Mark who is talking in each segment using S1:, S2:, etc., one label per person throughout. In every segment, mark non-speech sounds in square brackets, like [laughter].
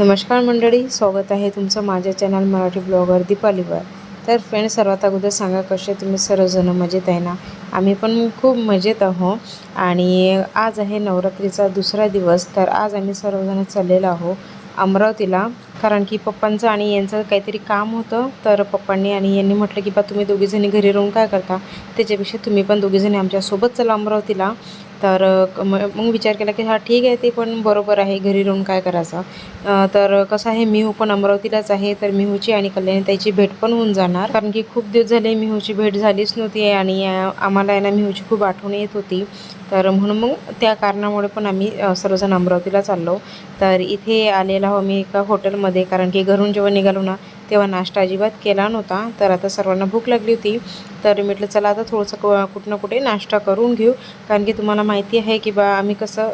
S1: नमस्कार मंडळी स्वागत आहे तुमचं माझ्या चॅनल मराठी ब्लॉगर दीपालीवर. तर फ्रेंड सर्वात अगोदर सांगा कसे तुम्ही सर्वजण? मजेत आहे ना? आम्ही पण खूप मजेत आहो आणि आज आहे नवरात्रीचा दुसरा दिवस तर आज आम्ही सर्वजण चाललेलो आहो अमरावतीला. कारण की पप्पांचं आणि यांचं काहीतरी काम होतं तर पप्पांनी आणि यांनी म्हटलं की बा तुम्ही दोघीजणी घरी राहून काय करता? त्याच्यापेक्षा तुम्ही पण दोघीजणी आमच्यासोबत चला अमरावतीला. तर मग विचार केला की हा ठीक आहे ते पण बरोबर आहे घरी राहून काय करायचं? तर कसं आहे मिहू पण अमरावतीलाच आहे तर मिहूची आणि कल्याणीताईची भेट पण होऊन जाणार. कारण की खूप दिवस झाले मिहूची भेट झालीच नव्हती आणि आम्हाला आहे ना मिहूची खूप आठवण येत होती. तर म्हणून मग त्या कारणामुळे पण आम्ही सर्वजण अमरावतीला चाललो. तर इथे आलेला आहो मी एका हॉटेलमध्ये कारण की घरून जेव्हा निघालो ना तेव्हा नाश्ता अजिबात केला नव्हता. तर आता सर्वांना भूक लागली होती. तर म्हटलं चला आता थोडंसं क- कुठं ना कुठे नाश्ता करून घेऊ. कारण की तुम्हाला माहिती आहे की बा आम्ही कसं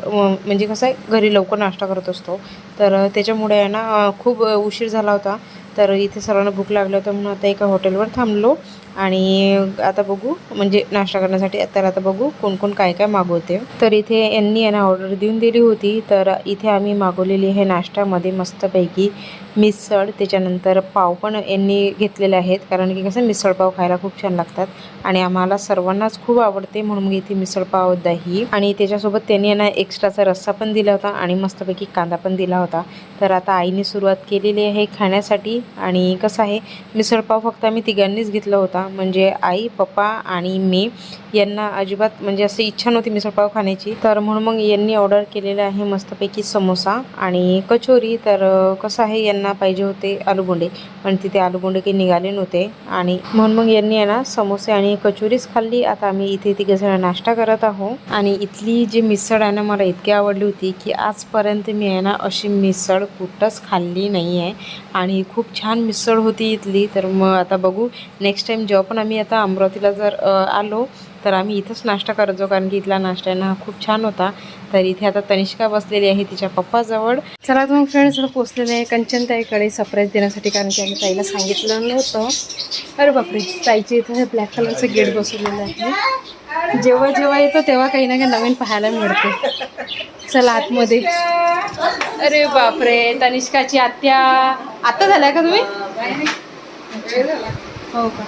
S1: म्हणजे कसं आहे घरी लवकर नाश्ता करत असतो. तर त्याच्यामुळे आहे ना खूप उशीर झाला होता. तर इथे सर्वांना भूक लागलं होतं म्हणून आता एका हॉटेलवर थांबलो. आणि आता बघू म्हणजे नाश्ता करण्यासाठी तर आता बघू कोण कोण काय काय मागवते. तर इथे यांनी यांना ऑर्डर देऊन दिली होती तर इथे आम्ही मागवलेली आहे नाश्त्यामध्ये मस्तपैकी मिसळ त्याच्यानंतर पाव पण यांनी घेतलेले आहेत कारण की कसं मिसळपाव खायला खूप छान लागतात. आणि आम्हाला सर्वांनाच खूप आवडते म्हणून मग इथे मिसळपाव दही आणि त्याच्यासोबत त्यांनी आहे ना एक्स्ट्राचा रस्सा पण दिला होता आणि मस्तपैकी कांदा पण दिला होता. तर आता आईने सुरुवात केलेली आहे खाण्यासाठी आणि कसं आहे मिसळपाव फक्त आम्ही तिघांनीच घेतला होता. म्हणजे आई पप्पा आणि मी यांना अजिबात म्हणजे असं इच्छा नव्हती मिसळपाव खाण्याची. तर म्हणून मग यांनी ऑर्डर केलेलं आहे मस्तपैकी समोसा आणि कचोरी. तर कसं आहे यांना पाहिजे होते आलूगोंडे. पण तिथे आलूगोंडे काही निघाले नव्हते. आणि म्हणून मग यांनी आहे ना समोसे आणि कचोरीच खाल्ली. आता आम्ही इथे तिघे जण नाश्ता करत आहोत. आणि इथली जी मिसळ आहे ना मला इतकी आवडली होती की आजपर्यंत मी आहे ना अशी मिसळ कुठंच खाल्ली नाही आहे. आणि खूप छान मिसळ होती इथली. तर मग आता बघू. नेक्स्ट टाईम जेव्हा पण आम्ही आता अमरावतीला जर आलो तर आम्ही इथंच नाश्ता करतो कारण की इथला नाश्ता आहे ना खूप छान होता. तर इथे आता तनिष्का बसलेली आहे तिच्या पप्पाजवळ. चला तर मग फ्रेंड्स पोचलेले आहे कंचन ताईकडे सरप्राईज देण्यासाठी कारण की आम्ही ताईला सांगितलं नव्हतं. अरे बापरे ताईच्या इथं हे ब्लॅक कलरचं गेट बसवलेलं आहे. जेव्हा जेव्हा येतो तेव्हा काही ना काही नवीन पाहायला मिळते. चला आतमध्ये. अरे बापरे तनिष्काची आत्या. आत्ता झाल्या का तुम्ही? हो का?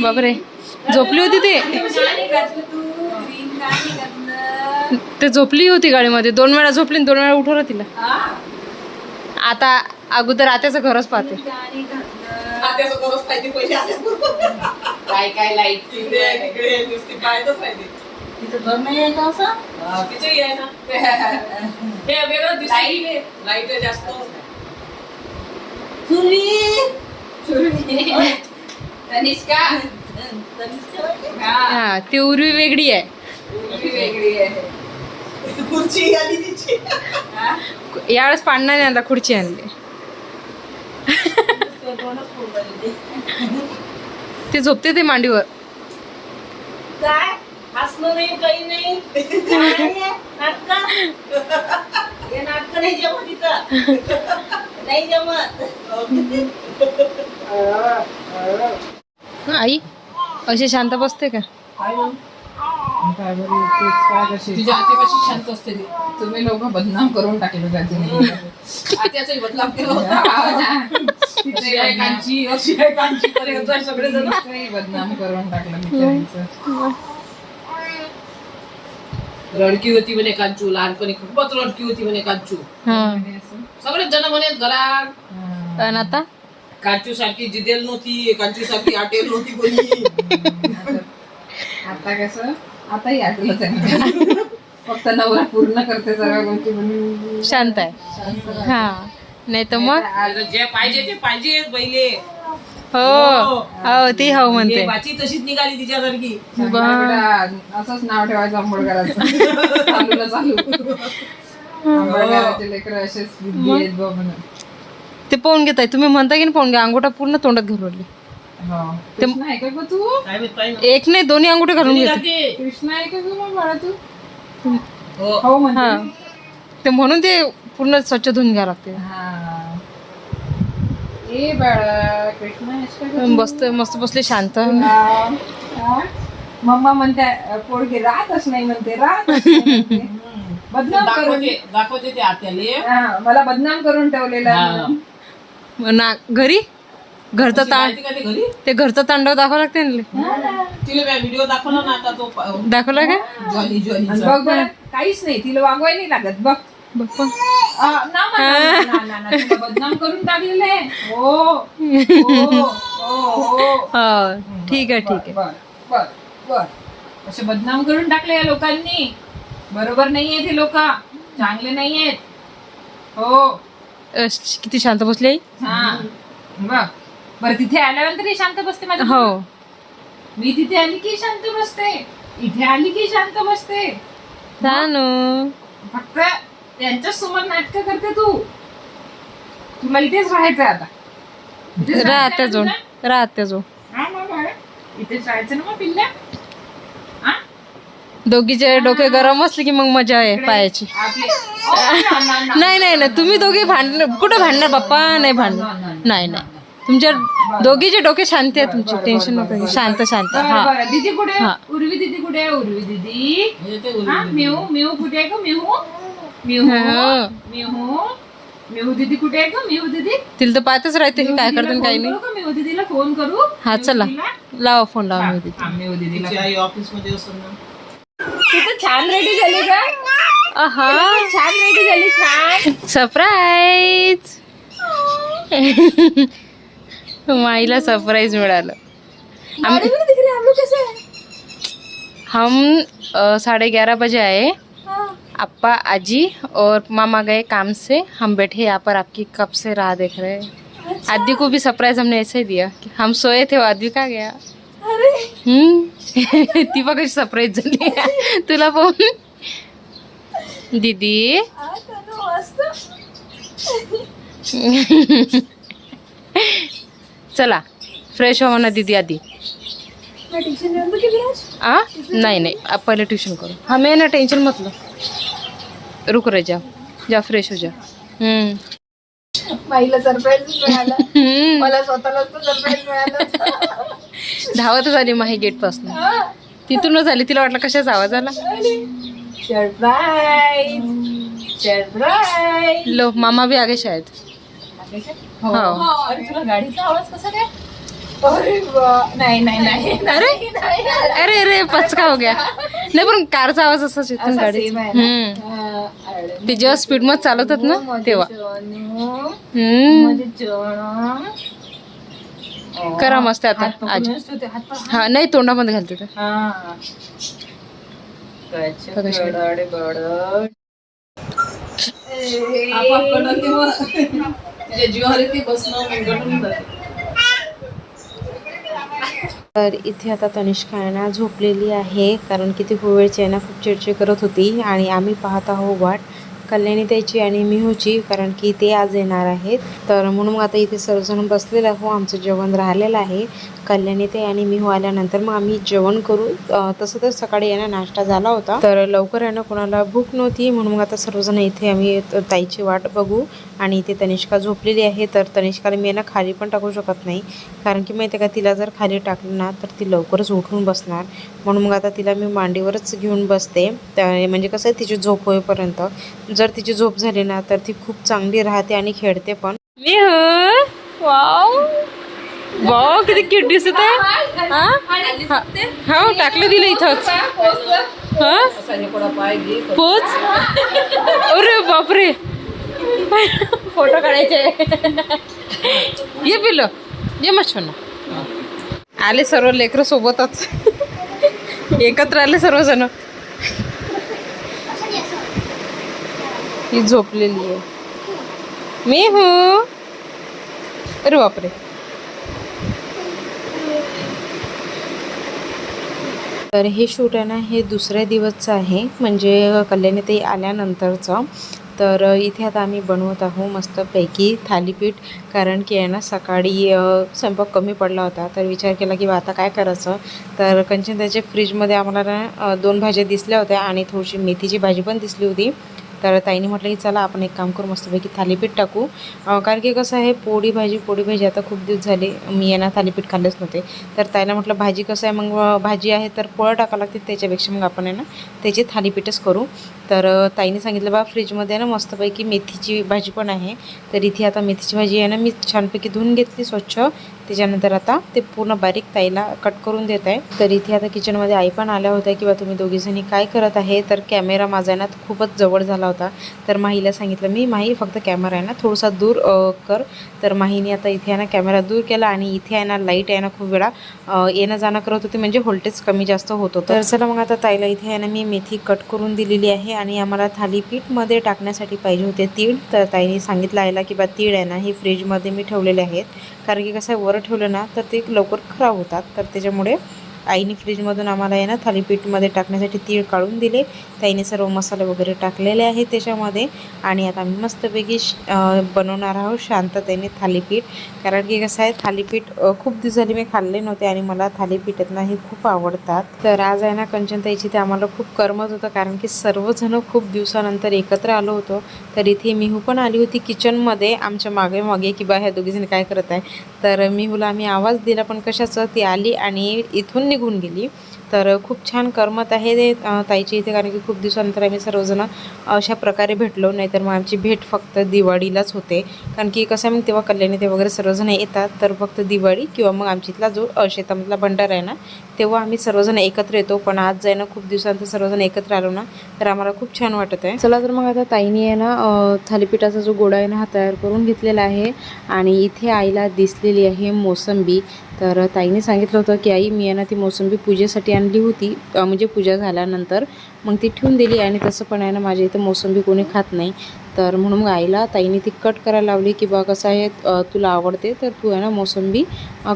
S1: बापरे. झोपली होती ते? ते झोपली होती गाडीमध्ये. दोन वेळा झोपली आणि दोन वेळा उठवलं तिला. आता अगोदर आत्याचं घरच पाहते.
S2: काय काय लाइट [laughs] तनिष्का. हा
S1: हा ती उर्वी वेगळी आहे.
S2: ती वेगळी आहे. हा?
S1: यावेळेस पाडणार नाही आता खुर्ची आणली. ते झोपते ते मांडीवर.
S3: काय? हसणं नाही काही नाही? नाटकं? हे नाटकं नाही जमत इथं. नाही जमत.
S1: आई अशी शांत बसते का
S2: तुझ्या आतेपाशी शांत असते ती. तुम्ही लोक बदनाम करून टाकले जाते
S3: केला होता
S2: बदनाम करून टाकलं बिचारीचं.
S3: रडकी होती म्हणे कांचू लहानपणी खूपच रडकी होती म्हणे कांचू सगळेच जण म्हणे घरात
S1: आता
S3: कांचू सारखी जिदेल नव्हती कांचू सारखी आटेल नव्हती कोणी. [laughs]
S2: आता कसं? आताही आठवलं आहे. फक्त नवरा पूर्ण करते सगळ्या गोष्टी म्हणून
S1: शांत आहे. हा. नाही तर मग?
S3: जे पाहिजे ते पाहिजे पहिले.
S1: हो. हो. ती हो म्हणते.
S3: हे बाची तशीच निघाली तिच्यासारखी.
S2: असंच नाव ठेवायचं आंबेडकरांचं [laughs] चालू. चालू आंबेडकरांचे लेकर असेच म्हणून.
S1: ते पाहून घेताय तुम्ही म्हणता की पाहून घ्या. अंगोठा पूर्ण तोंडात घालवली
S2: हो. तू
S1: एक नाही दोन्ही अंगोठे घालून घेते.
S2: कृष्ण आहे का तू?
S3: हो.
S2: हो म्हणते.
S1: ते म्हणून ते पूर्ण स्वच्छ धुवून घ्यावं लागते.
S2: हा. ए बाळा कृष्ण आहेस का गं तू?
S1: बसत मस्त बसले शांत.
S2: हा. हा? मम्मा म्हणते पोडगे राहतच नाही म्हणते म्हणते. बदनाम करून.
S3: दाखवते ते आत्याले.
S2: हा, मला बदनाम करून ठेवलेलं.
S1: ना घरी? घरचं ताण
S3: ते घरी?
S1: ते घरचं तांडव दाखवं लागते ना
S3: तिला? व्हिडिओ दाखवला ना आता तो
S1: दाखवला का?
S3: ज्वाली ज्वाली
S2: आणि बघ बरं काहीच नाही तिला वागवाय नाही लागत बघ. ना, तिला बदनाम करून टाकलेलं आहे. हो हो हो हो. [laughs]
S1: हा ठीक आहे ठीक आहे.
S2: बर बर बर. असे बदनाम करून टाकले या लोकांनी. बरोबर नाहीये ते लोक. चांगले नाहीयेत. हो.
S1: किती शांत बसली आई?
S2: हा. बघ बरं तिथे आल्यानंतर ही शांत बसते माझी
S1: हो.
S2: मी तिथे आली की शांत बसते. इथे आली की शांत बसते. फक्त त्यांच्यासमोर नाटक करते तू. तुला इथेच राहायचं आता. इथेच
S1: राहत्या
S2: राहायचं
S1: जो राहत्या जो
S2: तुला? हा मग बाळा. इथेच राहायचं ना मग पिल्ल्या?
S1: दोघीचे डोके गरम असले की मग मजा आहे पायाची. नाही नाही नाही तुम्ही दोघे भांडणार कुठं भांडणार बाप्पा नाही भांडणार. नाही नाही. तुमच्या दोघीचे डोके शांत आहे तुमची. टेन्शन नको. शांत शांत. हा.
S2: दीदी कुठे?
S1: हा.
S2: उर्वी दीदी कुठे आहे? उर्वी दीदी. हा मिहू मिहू कुठे आहे ग? मिहू? मिहू?
S1: हा.
S2: मिहू? मिहू दीदी कुठे आहे ग? मिहू दीदी?
S1: तिला तर पाहतच राहते की काय करते आणि काय नाही.
S2: मिहू दीदीला फोन करू?
S1: हा चला. लावा फोन लावा मी
S2: हा, मिहू दीदीला
S3: ऑफिसमध्ये असतो ना?
S2: तू छान रेडी झाली का
S1: आहा
S2: छान रेडी झाली छान.
S1: सरप्राईज माईला सरप्राईज मिळालं.
S2: हम लोग कैसे?
S1: हम साढ़े ग्यारह बजे आए अप्पा आजी और मामा गए काम से. हम बैठे यहाँ पर आपकी कब से राह देख रहे हैं. अच्छा। आदि को भी सरप्राइज़ हमने ऐसे ही दिया कि हम सोए थे वो आदि का गया. हम्म? [laughs] ती बघ कशी सरप्राईज झाली. तुला पाहून दीदी. चला फ्रेश हो ना दीदी आधी. आ? नहीं नहीं पहले ट्यूशन करो. हमें ना टेंशन मत लो रुक रहे जाओ जाओ फ्रेश हो
S2: माईला सरप्राईज मिळाला. [laughs] मला स्वतःला सरप्राईज मिळालं.
S1: धावतच आली माही गेटपासून. तिथूनच आली. तिला वाटलं कशाचा आवाज आला? लो मामा भी आगे शायद हो.
S2: अरे तुला गाडीचा आवाज कसा काय? अरे वा. नाही नाही नाही.
S1: अरे? अरे अरे पचका हो गया. नाही पण कारचा आवाज असाच येतो ना गाडीचा.
S2: same आहे ना?
S1: हम्म. ते जेव्हा स्पीडमध्ये चालवतात ना तेव्हा. हम्म. करा मस्त आता. आज. हा नाही तोंडामध्ये घालते तर इथे आता तनिष्का आहे ना झोपलेली आहे कारण की ती खूप वेळची आहे ना खूप चिडचिड करत होती आणि आम्ही पाहत आहोत वाट. कल्याणी त्याची आणि मिहूची कारण की ते आज येणार आहेत. तर म्हणून आता इथे सर्वजण बसलेलं हो आमचं जेवण राहिलेलं आहे. कल्याणी ते आणि मिहू हो आल्यानंतर मग आम्ही जेवण करू. तसं तर सकाळी आहे नाश्ता झाला होता. तर लवकर आहे कोणाला भूक नव्हती म्हणून मग आता सर्वजण इथे आम्ही ताईची वाट बघू आणि इथे तनिष्का झोपलेली आहे. तर तनिष्काला मी यांना खाली पण टाकू शकत नाही. कारण की माहिती आहे का तिला जर खाली टाकलं ना तर ती लवकरच उठून बसणार. म्हणून मग आता तिला मी मांडीवरच घेऊन बसते. त्या- म्हणजे कसं आहे तिची झोप होईपर्यंत. जर तिची झोप झाली ना तर ती खूप चांगली राहते आणि खेळते पण. वाव. वाव किती क्यूट दिसत आहे. हा? टाकलं दिलं इथंच. हा? पोच? अरे बापरे. फोटो काढायचे. ये पिलो ये ना आले सर्व लेकरं सोबतच. एकत्र आले सर्वजण. ही झोपलेली आहे. मी हो. अरे बापरे. तर हे शूट आहे ना हे दुसऱ्या दिवसचं आहे. म्हणजे कल्याणी ते आल्यानंतरचं. तर इथे आता आम्ही बनवत आहोत मस्तपैकी थालीपीठ. कारण की आहे ना सकाळी स्वयंपाक कमी पडला होता. तर विचार केला की आता काय करायचं? तर कंचन त्याच्या फ्रीजमध्ये आम्हाला ना दोन भाज्या दिसल्या होत्या आणि थोडीशी मेथीची भाजी पण दिसली होती. तर ताईने म्हटलं की चला आपण एक काम करू मस्तपैकी थालीपीठ टाकू. कारण की कसं आहे पोळी भाजी पोळी भाजी आता खूप दिवस झाले मी यांना थालीपीठ खाल्लेच नव्हते. तर ताईला म्हटलं भाजी कसं आहे मग भाजी आहे तर पोळं टाकावं लागते त्याच्यापेक्षा मग आपण आहे ना त्याची थालीपीठच करू. तर ताईने सांगितलं बा फ्रीजमध्ये ना मस्तपैकी मेथीची भाजी पण आहे. तर इथे आता मेथीची भाजी आहे ना मी छानपैकी धुवून घेतली स्वच्छ. त्याच्यानंतर आता ते पूर्ण बारीक ताईला कट करून देत आहे. तर इथे आता किचनमध्ये आई पण आल्या होत्या किंवा तुम्ही दोघीजणी काय करत आहे तर कॅमेरा माझा ना खूपच जवळ झाला होता. तर माहीला सांगितलं मी माही फक्त कॅमेरा आहे ना थोडासा दूर कर. तर माहीने आता इथे आहे ना कॅमेरा दूर केला आणि इथे आहे ना लाइट आहे ना खूप वेळा येणं जाणं करत होती म्हणजे व्होल्टेज कमी जास्त होत होतं. तर चला मग आता ताईला इथे आहे ना मी मेथी कट करून दिलेली आहे आणि आम्हाला थालीपीठमध्ये टाकण्यासाठी पाहिजे होते तीळ. तर ताईने सांगितलं आईला की बा तीळ आहे ना हे फ्रीजमध्ये मी ठेवलेले आहेत. कारण की कसं आहे वर ठेवलं ना तर ते लवकर खराब होतात. तर त्याच्यामुळे आईने फ्रीजमधून आम्हाला आहे ना थालीपीठमध्ये टाकण्यासाठी तीळ काढून दिले. ताईने सर्व मसाले वगैरे टाकलेले आहेत त्याच्यामध्ये. आणि आता आम्ही मस्तपैकी श- बनवणार आहोत शांततेने थालीपीठ. कारण की कसं आहे थालीपीठ खूप दिवसांनी मी खाल्ले नव्हते आणि मला थालीपीठ नाही हे खूप आवडतात. तर आज आहे ना कंचनताईची ते आम्हाला खूप करमत होतं कारण की सर्वजण खूप दिवसानंतर एकत्र आलो होतो. तर इथे मिहू पण आली होती किचनमध्ये आमच्या मागे मागे की बा ह्या दोघीजणी काय करत आहे तर मिहूला आम्ही आवाज दिला पण कशाचं? ती आली आणि इथून निघून गेली. तर खूप छान करमत आहे ते ताईच्या ताईची इथे कारण की खूप दिवसानंतर आम्ही सर्वजण अशा प्रकारे भेटलो. नाही तर मग आमची भेट फक्त दिवाळीलाच होते. कारण की कसं आहे मग तेव्हा कल्याणी ते वगैरे सर्वजण येतात तर फक्त दिवाळी किंवा मग आमच्या इथला जो शेतामधला भंडार आहे ना तेव्हा आम्ही सर्वजण एकत्र येतो. पण आज जाय ना खूप दिवसानंतर सर्वजण एकत्र आलो ना तर आम्हाला खूप छान वाटत आहे. चला तर मग आता ताईनी आहे ना थालीपीठाचा जो गोडा आहे ना हा तयार करून घेतलेला आहे. आणि इथे आईला दिसलेली आहे मोसंबी. तर ताईने सांगितलं होतं की आई मी आहे ना ती मोसंबी पूजेसाठी आणली होती म्हणजे पूजा झाल्यानंतर. मग ती ठेवून दिली आणि तसं पण आहे ना माझ्या इथं मोसंबी कोणी खात नाही. तर म्हणून आईला ताईने ती कट करायला लावली की बा कसं आहे तुला आवडते तर तू आहे ना मोसंबी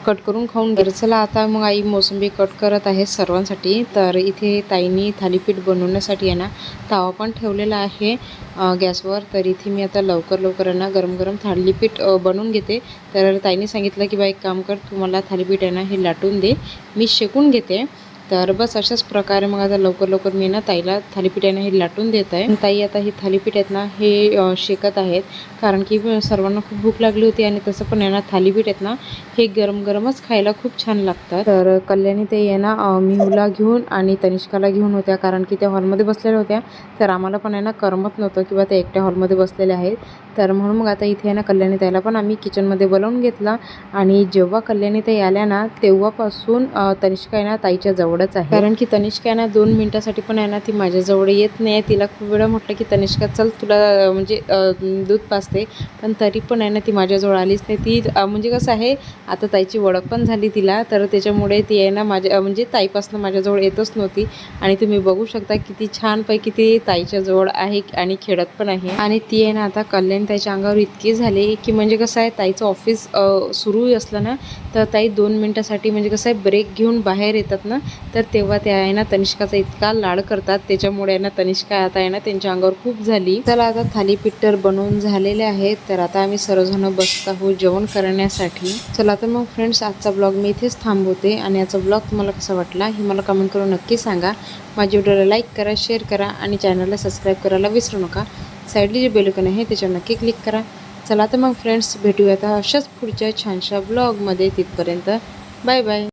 S1: कट करून खाऊन घे. चला आता मग आई मोसंबी कट करत आहे सर्वांसाठी. तर इथे ताईने थालीपीठ बनवण्यासाठी आहे ना तावा पण ठेवलेला आहे गॅसवर. तर इथे मी आता लवकर लवकर ना गरम गरम थालीपीठ बनवून घेते. तर ताईने सांगितलं की बा एक काम कर तू मला थालीपीठ आहे ना हे लाटून दे. मी शेकून घेते. तर बस अशाच प्रकारे मग आता लवकर लवकर मी ना ताईला थालीपीठाने हे लाटून देत आहे. ताई आता हे थालीपीठ आहेत ना हे शेकत आहेत. कारण की सर्वांना खूप भूक लागली होती आणि तसं पण आहे ना थालीपीठ आहेत ना हे गरम गरमच खायला खूप छान लागतात. तर कल्याणी ते आहे ना मिहूला घेऊन आणि तनिष्काला घेऊन होत्या. कारण की त्या हॉलमध्ये बसलेल्या होत्या. तर आम्हाला पण आहे ना करमत नव्हतं किंवा त्या एकट्या हॉलमध्ये बसलेल्या आहेत. तर म्हणून मग आता इथे आहे ना कल्याणी ताईला पण आम्ही किचनमध्ये बोलावून घेतला. आणि जेव्हा कल्याणी ताई आल्या ना तेव्हापासून तनिष्का आहे ना ताईच्या जवळच आहे. कारण की तनिष्का आहे ना दोन मिनटासाठी पण आहे ना ती माझ्याजवळ येत नाही. तिला खूप वेळा म्हटलं की तनिष्का चल तुला म्हणजे दूध पाजते. पण तरी पण आहे ना ती माझ्याजवळ आलीच नाही. ती म्हणजे कसं आहे आता ताईची ओळख पण झाली तिला. तर त्याच्यामुळे ती आहे ना माझ्या म्हणजे ताईपासून माझ्याजवळ येतच नव्हती. आणि तुम्ही बघू शकता किती छानपैकी ती ताईच्या जवळ आहे आणि खेळत पण आहे. आणि ती आहे ना आता कल्याण त्याच्या अंगावर इतकी झाले की म्हणजे कसं आहे ताईचं ऑफिस सुरू असलं ना तर ताई दोन मिनटासाठी म्हणजे कसं आहे ब्रेक घेऊन बाहेर येतात ना तर तेव्हा त्या आहे ना तनिष्काचा इतका लाड करतात. त्याच्यामुळे आहे ना तनिष्का आता आहे ना त्यांच्या अंगावर खूप झाली. चला आता थालीपीठ तर बनवून झालेले आहेत. तर आता आम्ही सर्वजण बसत आहोत जेवण करण्यासाठी. चला तर मग फ्रेंड्स आजचा ब्लॉग मी इथेच थांबवते. आणि याचा ब्लॉग तुम्हाला कसा वाटला हे मला कमेंट करून नक्की सांगा. माझ्या व्हिडिओला लाईक करा शेअर करा आणि चॅनलला सबस्क्राईब करायला विसरू नका. साईडली जे बेलकन आहे त्याच्यावर नक्की क्लिक करा. चला तर मग फ्रेंड्स भेटूया अशाच पुढच्या छानशा ब्लॉगमध्ये तिथपर्यंत. Bye bye